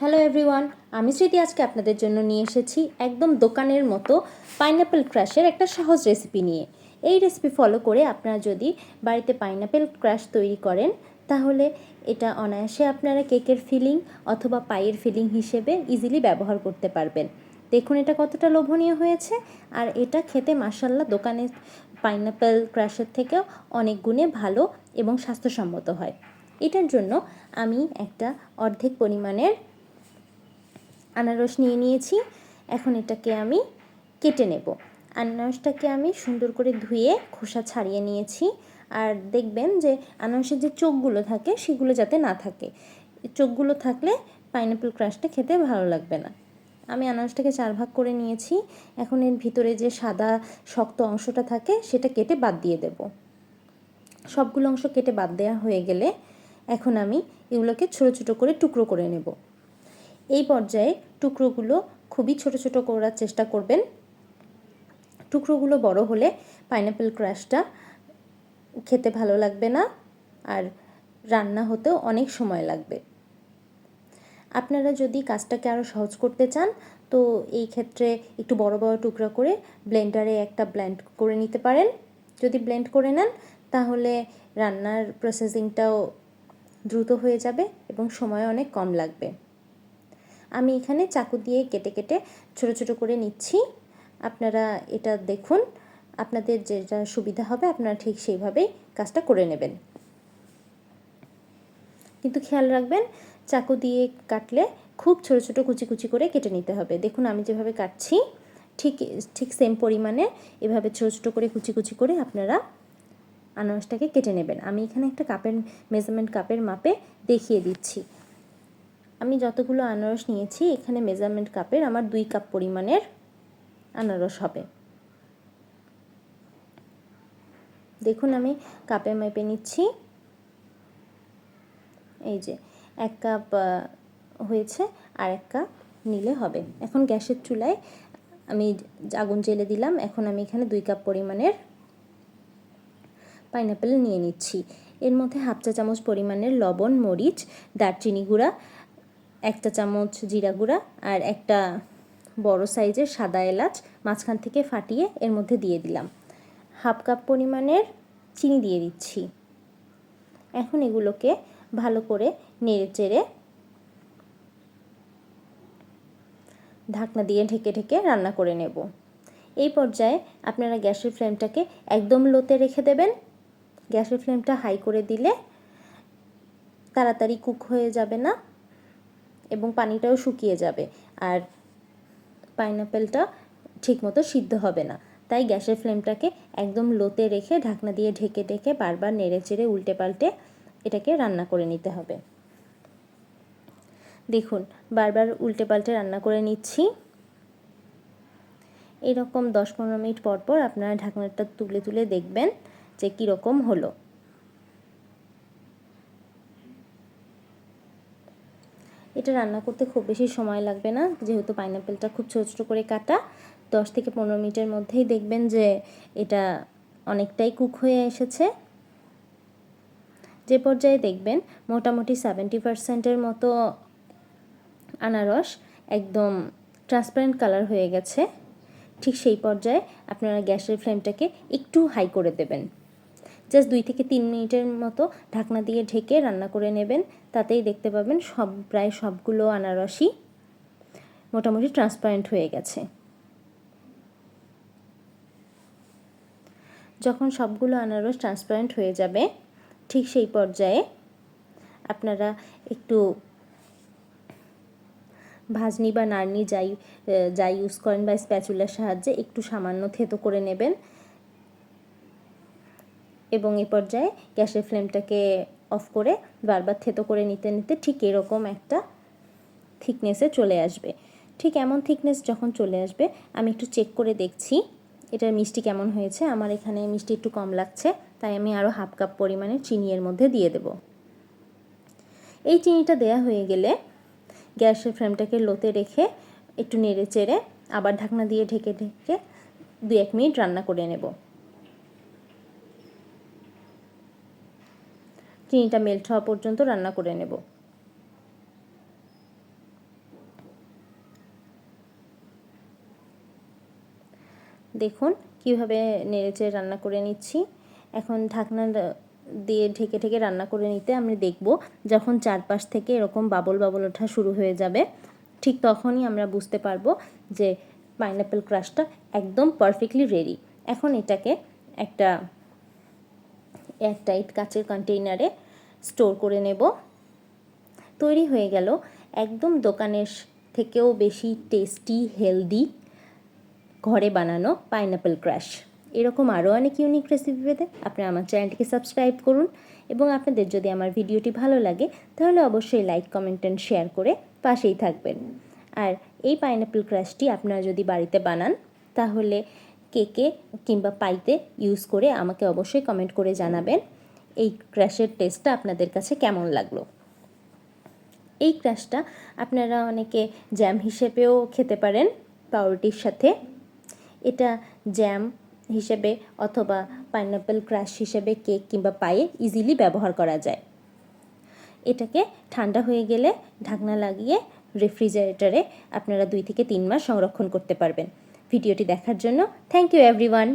Hello everyone আমি স্মৃতি, আজকে আপনাদের জন্য নিয়ে এসেছি একদম দোকানের মতো পাইনাপেল ক্র্যাশের একটা সহজ রেসিপি নিয়ে। এই রেসিপি ফলো করে আপনারা যদি বাড়িতে পাইনাপেল ক্রাশ তৈরি করেন, তাহলে এটা অনায়াসে আপনারা কেকের ফিলিং অথবা পায়ের ফিলিং হিসেবে ইজিলি ব্যবহার করতে পারবেন। দেখুন এটা কতটা লোভনীয় হয়েছে, আর এটা খেতে মাসাল্লাহ দোকানে পাইনাপেল ক্র্যাশের থেকেও অনেক গুণে ভালো এবং স্বাস্থ্যসম্মত হয়। এটার জন্য আমি একটা অর্ধেক পরিমাণের আনারস নিয়ে নিয়েছি। এখন এটাকে আমি কেটে নেব। আনারসটাকে আমি সুন্দর করে ধুয়ে খোসা ছাড়িয়ে নিয়েছি। আর দেখবেন যে আনারসের যে চোখগুলো থাকে, সেগুলো যাতে না থাকে। চোখগুলো থাকলে পাইনাপেল ক্রাশটা খেতে ভালো লাগবে না। আমি আনারসটাকে চার ভাগ করে নিয়েছি। এখন এর ভিতরে যে সাদা শক্ত অংশটা থাকে, সেটা কেটে বাদ দিয়ে দেব। সবগুলো অংশ কেটে বাদ দেওয়া হয়ে গেলে এখন আমি এগুলোকে ছোটো ছোটো করে টুকরো করে নেব। এই পর্যায়ে টুকরোগুলো খুবই ছোট ছোট করার চেষ্টা করবেন। টুকরোগুলো বড় হলে পাইনাপেল ক্রাশটা খেতে ভালো লাগবে না আর রান্না হতেও অনেক সময় লাগবে। আপনারা যদি কাজটাকে আরও সহজ করতে চান, তো এই ক্ষেত্রে একটু বড় বড় টুকরা করে ব্লেন্ডারে একটা ব্লেন্ড করে নিতে পারেন। যদি ব্লেন্ড করে নেন, তাহলে রান্নার প্রসেসিংটাও দ্রুত হয়ে যাবে এবং সময় অনেক কম লাগবে। আমি এখানে চাকু দিয়ে কেটে কেটে ছোট ছোট করে নিচ্ছি। আপনারা এটা দেখুন। আপনাদের যেটা সুবিধা হবে, আপনারা ঠিক সেইভাবেই কাজটা করে নেবেন। কিন্তু খেয়াল রাখবেন, চাকু দিয়ে কাটলে খুব ছোট ছোট কুচি কুচি করে কেটে নিতে হবে। দেখুন, আমি যেভাবে কাটছি, ঠিক ঠিক সেম পরিমাণে এভাবে ছোট ছোট করে কুচি কুচি করে আপনারা আনারসটাকে কেটে নেবেন। আমি এখানে একটা কাপের মেজারমেন্ট কাপের মাপে দেখিয়ে দিচ্ছি। আমি যতগুলো আনারস নিয়েছি, এখানে মেজারমেন্ট কাপের আমার দুই কাপ পরিমাণের আনারস হবে। দেখুন আমি কাপে মেপে নিচ্ছি। এই যে, এক কাপ হয়েছে, আর এক কাপ নিলে হবে। এখন গ্যাসের চুলায় আমি আগুন জেলে দিলাম, এখন আমি এখানে দুই কাপ পরিমাণের পাইনাপেল নিয়ে নিচ্ছি। এর মধ্যে হাফ চা চামচ পরিমাণের লবণ, মরিচ, দারচিনি গুঁড়া একটা চামচ জিরা গুঁড়া আর একটা বড় সাইজের সাদা এলাচ মাঝখান থেকে ফাটিয়ে এর মধ্যে দিয়ে দিলাম। হাফ কাপ পরিমাণের চিনি দিয়ে দিচ্ছি। এখন এগুলোকে ভালো করে নেড়ে চেড়ে ঢাকনা দিয়ে ঢেকে ঢেকে রান্না করে নেব। এই পর্যায়ে আপনারা গ্যাসের ফ্লেমটাকে একদম লোতে রেখে দেবেন। গ্যাসের ফ্লেমটা হাই করে দিলে তাড়াতাড়ি কুক হয়ে যাবে না। এবং পানিটাও শুকিয়ে যাবে। আর পাইনাপেলটা ঠিকমতো সিদ্ধ হবে না। তাই গ্যাসের ফ্লেমটাকে একদম লোতে রেখে ঢাকনা দিয়ে ঢেকে ঢেকে বারবার নেড়ে চেড়ে উল্টে পাল্টে এটাকে রান্না করে নিতে হবে। দেখুন, বারবার উল্টে পাল্টে রান্না করে নিচ্ছি। এরকম দশ পনেরো মিনিট পর পর আপনারা ঢাকনাটা তুলে তুলে দেখবেন যে কীরকম হলো। এটা রান্না করতে খুব বেশি সময় লাগবে না। যেহেতু পাইনাপেলটা খুব ছোটো ছোটো করে কাটা, দশ থেকে পনেরো মিনিটের মধ্যেই দেখবেন যে এটা অনেকটাই কুক হয়ে এসেছে। যে পর্যায়ে দেখবেন মোটামুটি সেভেন্টি পারসেন্টের মতো আনারস একদম ট্রান্সপারেন্ট কালার হয়ে গেছে। ঠিক সেই পর্যায়ে আপনারা গ্যাসের ফ্লেমটাকে একটু হাই করে দেবেন। জাস্ট দুই থেকে তিন মিনিটের মতো ঢাকনা দিয়ে ঢেকে রান্না করে নেবেন। তাতেই দেখতে পাবেন সব, প্রায় সবগুলো আনারসই মোটামুটি ট্রান্সপারেন্ট হয়ে গেছে। যখন সবগুলো আনারস ট্রান্সপারেন্ট হয়ে যাবে, ঠিক সেই পর্যায়ে আপনারা একটু ভাজনি বা নাড়নি যাই যাই ইউজ করেন বা স্প্যাচুলার সাহায্যে একটু সামান্য থেতো করে নেবেন। এবং এই পর্যায়ে গ্যাসের ফ্লেমটাকে অফ করে বারবার থেতো করে নিতে নিতে ঠিক এরকম একটা থিকনেসে চলে আসবে। ঠিক এমন থিকনেস যখন চলে আসবে, আমি একটু চেক করে দেখছি এটার মিষ্টি কেমন হয়েছে। আমার এখানে মিষ্টি একটু কম লাগছে, তাই আমি আরও হাফ কাপ পরিমাণে চিনি এর মধ্যে দিয়ে দেব। এই চিনিটা দেয়া হয়ে গেলে গ্যাসের ফ্লেমটাকে লোতে রেখে একটু নেড়ে চেড়ে আবার ঢাকনা দিয়ে ঢেকে ঢেকে দু এক মিনিট রান্না করে নেব। চিনিটা মেল্ট হওয়া পর্যন্ত রান্না করে নেব। দেখুন কীভাবে নেড়েচেড়ে রান্না করে নিচ্ছি। এখন ঢাকনা দিয়ে ঢেকে ঢেকে রান্না করে নিতে আমি দেখব যখন চারপাশ থেকে এরকম বাবল বাবল ওঠা শুরু হয়ে যাবে, ঠিক তখনই আমরা বুঝতে পারব যে পাইনাপেল ক্রাশটা একদম পারফেক্টলি রেডি এখন এটাকে একটা এয়ারটাইট কাচের কন্টেইনারে স্টোর করে নেব। তৈরি হয়ে গেল একদম দোকানের থেকেও বেশি টেস্টি হেলদি ঘরে বানানো পাইনাপেল ক্রাশ এরকম আরও অনেক ইউনিক রেসিপি পেতে আপনারা আমার চ্যানেলটিকে সাবস্ক্রাইব করুন এবং আপনাদের যদি আমার ভিডিওটি ভালো লাগে, তাহলে অবশ্যই লাইক কমেন্ট অ্যান্ড শেয়ার করে পাশেই থাকবেন। আর এই পাইনাপেল ক্রাশটি আপনারা যদি বাড়িতে বানান, তাহলে কেকে কিংবা পাইতে ইউজ করে আমাকে অবশ্যই কমেন্ট করে জানাবেন। এই ক্র্যাশের টেস্টটা আপনাদের কাছে কেমন লাগল? এই ক্র্যাশটা আপনারা অনেকে জ্যাম হিসেবেও খেতে পারেন পাউরুটির সাথে। এটা জ্যাম হিসেবে অথবা পাইনাপেল ক্রাশ হিসেবে কেক কিংবা পায়ে ইজিলি ব্যবহার করা যায়। এটাকে ঠান্ডা হয়ে গেলে ঢাকনা লাগিয়ে রেফ্রিজারেটরে আপনারা দুই থেকে তিন মাস সংরক্ষণ করতে পারবেন। ভিডিওটি দেখার জন্য থ্যাংক ইউ এভরিওয়ান।